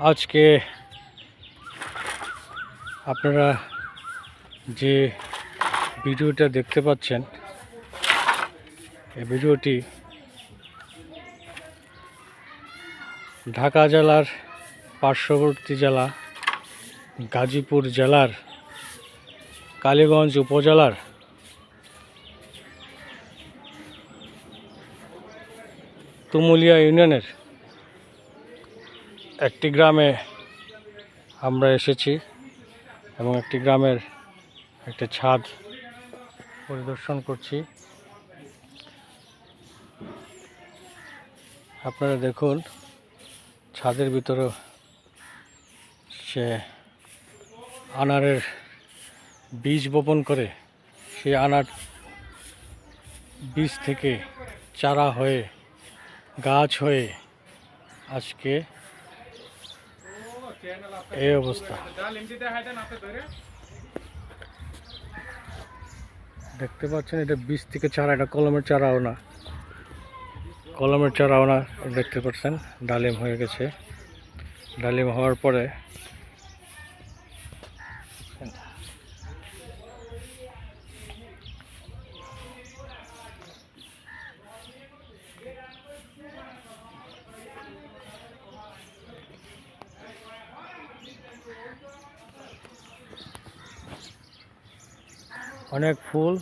আজকে আপনারা যে ভিডিওটা দেখতে পাচ্ছেন, এই ভিডিওটি ঢাকা জেলার পার্শ্ববর্তী জেলা, গাজীপুর জেলার কালীগঞ্জ উপজেলার তুমুলিয়া ইউনিয়নের একটি গ্রামে আমরা এসেছি এবং একটি গ্রামের একটা ছাদ পরিদর্শন করছি। আপনারা দেখুন, ছাদের ভিতরে সে আনারের বীজ বপন করে সেই আনার বীজ থেকে চারা হয়ে, গাছ হয়ে আজকে এই অবস্থা। দেখতে পাচ্ছেন, এটা বীজ থেকে চারা, এটা কলমের চারাও না কলমের চারাও না দেখতে পাচ্ছেন, ডালিম হয়ে গেছে। ডালিম হওয়ার পরে অনেক ফুল,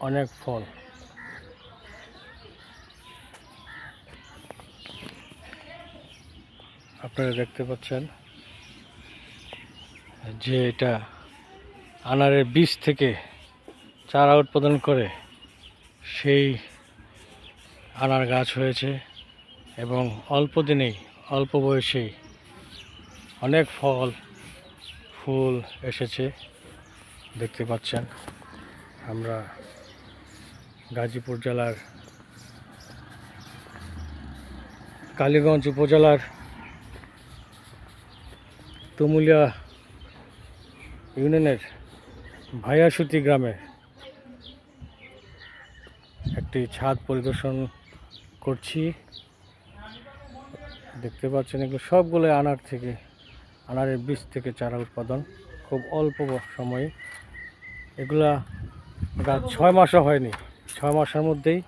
অনেক ফল। আপনারা দেখতে পাচ্ছেন যে এটা আনারের বীজ থেকে চারা উৎপাদন করে সেই আনার গাছ হয়েছে এবং অল্প দিনেই, অল্প বয়সেই অনেক ফল, ফুল এসেছে। দেখতে পাচ্ছেন, আমরা গাজীপুর জেলার, কালীগঞ্জ উপজেলার তুমুলিয়া ইউনিয়নের ভাইয়াসুতি গ্রামে একটি ছাদ পরিদর্শন করছি। দেখতে পাচ্ছেন এগুলো সবগুলো আনার থেকে, আনারের বীজ থেকে চারা উৎপাদন। খুব অল্প সময়ে। এগুলা গাছ ছয় মাসও হয়নি। ছয় মাসের মধ্যেই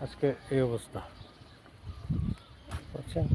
আজকে এই অবস্থা। বুঝছেন?